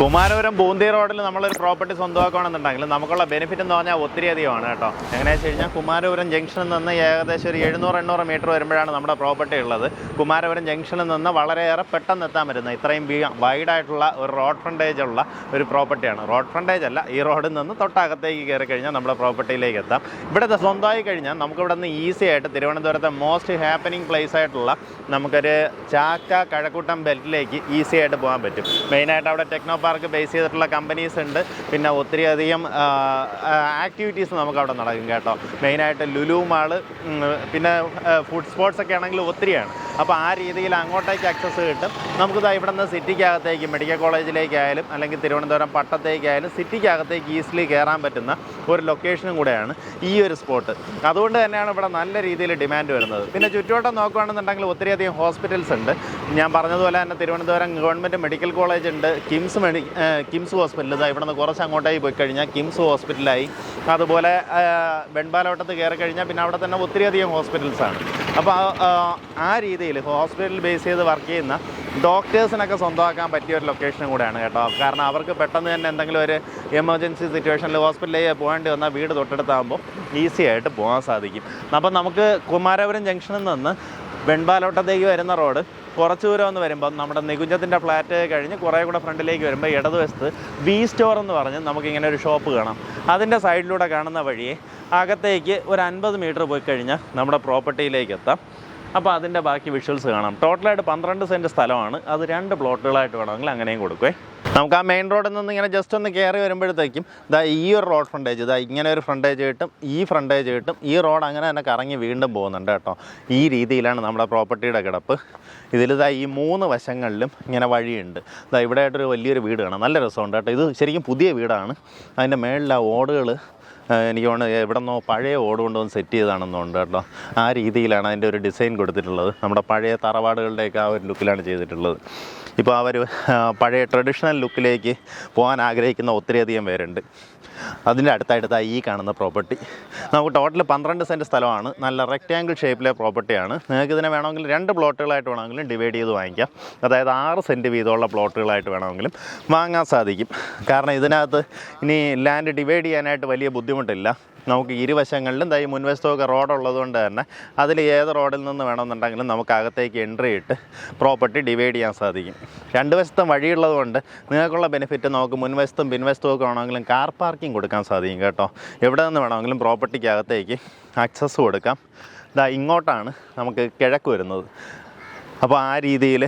കുമാരപുരം പൂന്തി റോഡിൽ നമ്മളൊരു പ്രോപ്പർട്ടി സ്വന്തമാക്കുകയാണെന്നുണ്ടെങ്കിൽ നമുക്കുള്ള ബെനിഫിറ്റ് എന്ന് പറഞ്ഞാൽ ഒത്തിരി അധികമാണ് കേട്ടോ. എങ്ങനെയാണെന്ന് വെച്ച് കഴിഞ്ഞാൽ കുമാരപുരം ജംഗ്ഷനിൽ നിന്ന് ഏകദേശം ഒരു എഴുന്നൂറ് എണ്ണൂറ് മീറ്റർ വരുമ്പോഴാണ് നമ്മുടെ പ്രോപ്പർട്ടി ഉള്ളത്. കുമാരപുരം ജംഗ്ഷനിൽ നിന്ന് വളരെയേറെ പെട്ടെന്ന് എത്താൻ പറ്റുന്ന ഇത്രയും വൈഡായിട്ടുള്ള ഒരു റോഡ് ഫ്രണ്ടേജ് ഉള്ള ഒരു പ്രോപ്പർട്ടിയാണ് റോഡ് ഫ്രണ്ടേജ് അല്ല ഈ റോഡിൽ നിന്ന് തൊട്ടകത്തേക്ക് കയറി കഴിഞ്ഞാൽ നമ്മുടെ പ്രോപ്പർട്ടിയിലേക്ക് എത്താം. ഇവിടെ സ്വന്തമായി കഴിഞ്ഞാൽ നമുക്ക് ഇവിടെ നിന്ന് ഈസി ആയിട്ട് തിരുവനന്തപുരത്തെ മോസ്റ്റ് ഹാപ്പനിങ് പ്ലേസ് ആയിട്ടുള്ള നമുക്കൊരു ചാക്ക കഴക്കൂട്ടം ബെൽറ്റിലേക്ക് ഈസി ആയിട്ട് പോകാൻ പറ്റും. മെയിനായിട്ട് അവിടെ ടെക്നോ പാർക്ക് ബേസ് ചെയ്തിട്ടുള്ള കമ്പനീസ് ഉണ്ട്. പിന്നെ ഒത്തിരി അധികം ആക്ടിവിറ്റീസ് നമുക്ക് അവിടെ നടക്കും കേട്ടോ. മെയിനായിട്ട് ലുലു മാൾ പിന്നെ ഫുഡ് സ്പോർട്സ് ഒക്കെ ആണെങ്കിൽ ഒത്തിരിയാണ്. അപ്പോൾ ആ രീതിയിൽ അങ്ങോട്ടേക്ക് ആക്സസ് കിട്ടും. നമുക്കിതാ ഇവിടെ നിന്ന് സിറ്റിക്കകത്തേക്ക് മെഡിക്കൽ കോളേജിലേക്കായാലും അല്ലെങ്കിൽ തിരുവനന്തപുരം പട്ടത്തേക്കായാലും സിറ്റിക്കകത്തേക്ക് ഈസിലി കയറാൻ പറ്റുന്ന ഒരു ലൊക്കേഷനും കൂടെയാണ് ഈ ഒരു സ്പോട്ട് അതുകൊണ്ട് തന്നെയാണ് ഇവിടെ നല്ല രീതിയിൽ ഡിമാൻഡ് വരുന്നത്. പിന്നെ ചുറ്റുവട്ടം നോക്കുകയാണെന്നുണ്ടെങ്കിൽ ഒത്തിരിയധികം ഹോസ്പിറ്റൽസ് ഉണ്ട്. ഞാൻ പറഞ്ഞതുപോലെ തന്നെ തിരുവനന്തപുരം ഗവൺമെന്റ് മെഡിക്കൽ കോളേജ് ഉണ്ട്. കിംസ് മെഡി കിംസ് ഹോസ്പിറ്റൽ ഇതാ ഇവിടെ നിന്ന് കുറച്ച് അങ്ങോട്ടേക്ക് പോയി കഴിഞ്ഞാൽ കിംസ് ഹോസ്പിറ്റലായി അതുപോലെ വെൺപാലോട്ടത്ത് കയറി കഴിഞ്ഞാൽ പിന്നെ അവിടെ തന്നെ ഒത്തിരിയധികം ഹോസ്പിറ്റൽസാണ് അപ്പോൾ ആ- രീതിയിൽ ഹോസ്പിറ്റൽ ബേസ് ചെയ്ത് വർക്ക് ചെയ്യുന്ന ഡോക്ടേഴ്സിനൊക്കെ സ്വന്തമാക്കാൻ പറ്റിയ ഒരു ലൊക്കേഷൻ കൂടെയാണ് കേട്ടോ. കാരണം അവർക്ക് പെട്ടെന്ന് തന്നെ എന്തെങ്കിലും ഒരു എമർജൻസി സിറ്റുവേഷനിൽ ഹോസ്പിറ്റലിലേക്ക് പോകേണ്ടി വന്നാൽ വീട് തൊട്ടടുത്താകുമ്പോൾ ഈസി ആയിട്ട് പോകാൻ സാധിക്കും. അപ്പം നമുക്ക് കുമാരപുരം ജംഗ്ഷനിൽ നിന്ന് വെൺപാലോട്ടത്തേക്ക് വരുന്ന റോഡ് കുറച്ച് ദൂരം ഒന്ന് വരുമ്പോൾ നമ്മുടെ നികുഞ്ചത്തിന്റെ ഫ്ലാറ്റ് കഴിഞ്ഞ് കുറേ കൂടെ ഫ്രണ്ടിലേക്ക് വരുമ്പോൾ ഇടതുവശത്ത് വി സ്റ്റോർ എന്ന് പറഞ്ഞ് നമുക്കിങ്ങനെ ഒരു ഷോപ്പ് കാണാം. അതിന്റെ സൈഡിലൂടെ കാണുന്ന വഴിയെ അകത്തേക്ക് ഒരു അൻപത് മീറ്റർ പോയി കഴിഞ്ഞാൽ നമ്മുടെ പ്രോപ്പർട്ടിയിലേക്ക് എത്താം. അപ്പോൾ അതിന്റെ ബാക്കി വിഷ്വൽസ് കാണാം. ടോട്ടലായിട്ട് പന്ത്രണ്ട് സെന്റ് സ്ഥലമാണ്. അത് രണ്ട് പ്ലോട്ടുകളായിട്ട് വേണമെങ്കിൽ അങ്ങനെയും കൊടുക്കുവേ. നമുക്ക് ആ മെയിൻ റോഡിൽ നിന്ന് ഇങ്ങനെ ജസ്റ്റ് ഒന്ന് കയറി വരുമ്പോഴത്തേക്കും ഇതാ ഈ ഒരു റോഡ് ഫ്രണ്ടേജ് ഇതാ ഇങ്ങനെ ഒരു ഫ്രണ്ടേജ് കിട്ടും ഈ ഫ്രണ്ടേജ് കിട്ടും ഈ റോഡ് അങ്ങനെ തന്നെ കറങ്ങി വീണ്ടും പോകുന്നുണ്ട് കേട്ടോ. ഈ രീതിയിലാണ് നമ്മുടെ പ്രോപ്പർട്ടിയുടെ കിടപ്പ്. ഇതിലിതാ ഈ മൂന്ന് വശങ്ങളിലും ഇങ്ങനെ വഴിയുണ്ട്. ഇതാ ഇവിടെ ആയിട്ടൊരു വലിയൊരു വീട് കാണാം. നല്ല രസമുണ്ട് കേട്ടോ. ഇത് ശരിക്കും പുതിയ വീടാണ്. അതിന്റെ മേളിലെ ഓടുകൾ എനിക്ക് തോന്നുന്നു എവിടെ നിന്നോ പഴയ ഓട് കൊണ്ടുവന്ന് സെറ്റ് ചെയ്താണെന്നുണ്ട് കേട്ടോ. ആ രീതിയിലാണ് അതിന്റെ ഒരു ഡിസൈൻ കൊടുത്തിട്ടുള്ളത്. നമ്മുടെ പഴയ തറവാടുകളുടെയൊക്കെ ആ ഒരു ലുക്കിലാണ് ചെയ്തിട്ടുള്ളത്. ഇപ്പോൾ അവർ പഴയ ട്രഡീഷണൽ ലുക്കിലേക്ക് പോകാൻ ആഗ്രഹിക്കുന്ന ഒത്തിരിയധികം പേരുണ്ട്. അതിന്റെ അടുത്തടുത്ത ഈ കാണുന്ന പ്രോപ്പർട്ടി നമുക്ക് ടോട്ടൽ പന്ത്രണ്ട് സെന്റ് സ്ഥലമാണ്. നല്ല റെക്റ്റാങ്കിൾ ഷേപ്പിലെ പ്രോപ്പർട്ടിയാണ് നിങ്ങൾക്ക് ഇതിനെ വേണമെങ്കിൽ രണ്ട് പ്ലോട്ടുകളായിട്ട് വേണമെങ്കിലും ഡിവൈഡ് ചെയ്ത് വാങ്ങിക്കാം. അതായത് ആറ് സെന്റ് വീതമുള്ള പ്ലോട്ടുകളായിട്ട് വേണമെങ്കിലും വാങ്ങാൻ സാധിക്കും. കാരണം ഇതിനകത്ത് ഇനി ലാൻഡ് ഡിവൈഡ് ചെയ്യാനായിട്ട് വലിയ ബുദ്ധിമുട്ടില്ല. നമുക്ക് ഇരുവശങ്ങളിലും ദൈ മുൻവശത്തൊക്കെ റോഡുള്ളത് കൊണ്ട് തന്നെ അതിൽ ഏത് റോഡിൽ നിന്ന് വേണമെന്നുണ്ടെങ്കിലും നമുക്ക് അകത്തേക്ക് എൻട്രി ഇട്ട് പ്രോപ്പർട്ടി ഡിവൈഡ് ചെയ്യാൻ സാധിക്കും. രണ്ട് വശത്തും വഴിയുള്ളത് കൊണ്ട് നിങ്ങൾക്കുള്ള ബെനിഫിറ്റ് നമുക്ക് മുൻവശത്തും പിൻവശത്തും ഒക്കെ വേണമെങ്കിലും കാർ പാർക്കിംഗ് കൊടുക്കാൻ സാധിക്കും കേട്ടോ. എവിടെ നിന്ന് വേണമെങ്കിലും പ്രോപ്പർട്ടിക്ക് അകത്തേക്ക് ആക്സസ് കൊടുക്കാം. ഇതാ ഇങ്ങോട്ടാണ് നമുക്ക് കിഴക്ക് വരുന്നത്. അപ്പോൾ ആ രീതിയിൽ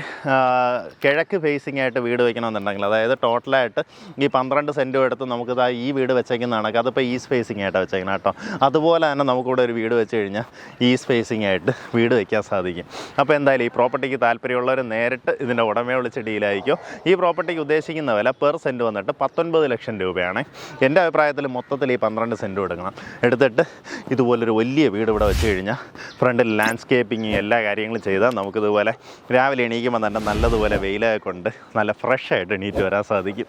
കിഴക്ക് ഫേസിംഗ് ആയിട്ട് വീട് വയ്ക്കണമെന്നുണ്ടെങ്കിൽ അതായത് ടോട്ടലായിട്ട് ഈ പന്ത്രണ്ട് സെന്റും എടുത്ത് നമുക്കിതാ ഈ വീട് വെച്ചേക്കുന്ന കണക്ക് അതിപ്പോൾ ഈസ്റ്റ് ഫേസിംഗ് ആയിട്ട് വെച്ചേക്കണം കേട്ടോ. അതുപോലെ തന്നെ നമുക്കിവിടെ ഒരു വീട് വെച്ച് കഴിഞ്ഞാൽ ഈസ്റ്റ് ഫേസിംഗ് ആയിട്ട് വീട് വെക്കാൻ സാധിക്കും. അപ്പോൾ എന്തായാലും ഈ പ്രോപ്പർട്ടിക്ക് താല്പര്യമുള്ളവർ നേരിട്ട് ഇതിന്റെ ഉടമയെ വിളിച്ച് ഡീലായിരിക്കും ഈ പ്രോപ്പർട്ടിക്ക് ഉദ്ദേശിക്കുന്ന വില പെർ സെന്റ് വന്നിട്ട് പത്തൊൻപത് ലക്ഷം രൂപയാണ്. എന്റെ അഭിപ്രായത്തിൽ മൊത്തത്തിൽ ഈ പന്ത്രണ്ട് സെന്റും എടുക്കണം. എടുത്തിട്ട് ഇതുപോലൊരു വലിയ വീട് ഇവിടെ വെച്ച് കഴിഞ്ഞാൽ ഫ്രണ്ടിൽ ലാൻഡ്സ്കേപ്പിംഗ് എല്ലാ കാര്യങ്ങളും ചെയ്താൽ നമുക്കിതുപോലെ രാവിലെ എണീക്കുമ്പോൾ തന്നെ നല്ലതുപോലെ വെയിലൊക്കെ കൊണ്ട് നല്ല ഫ്രഷായിട്ട് എണീറ്റ് വരാൻ സാധിക്കും.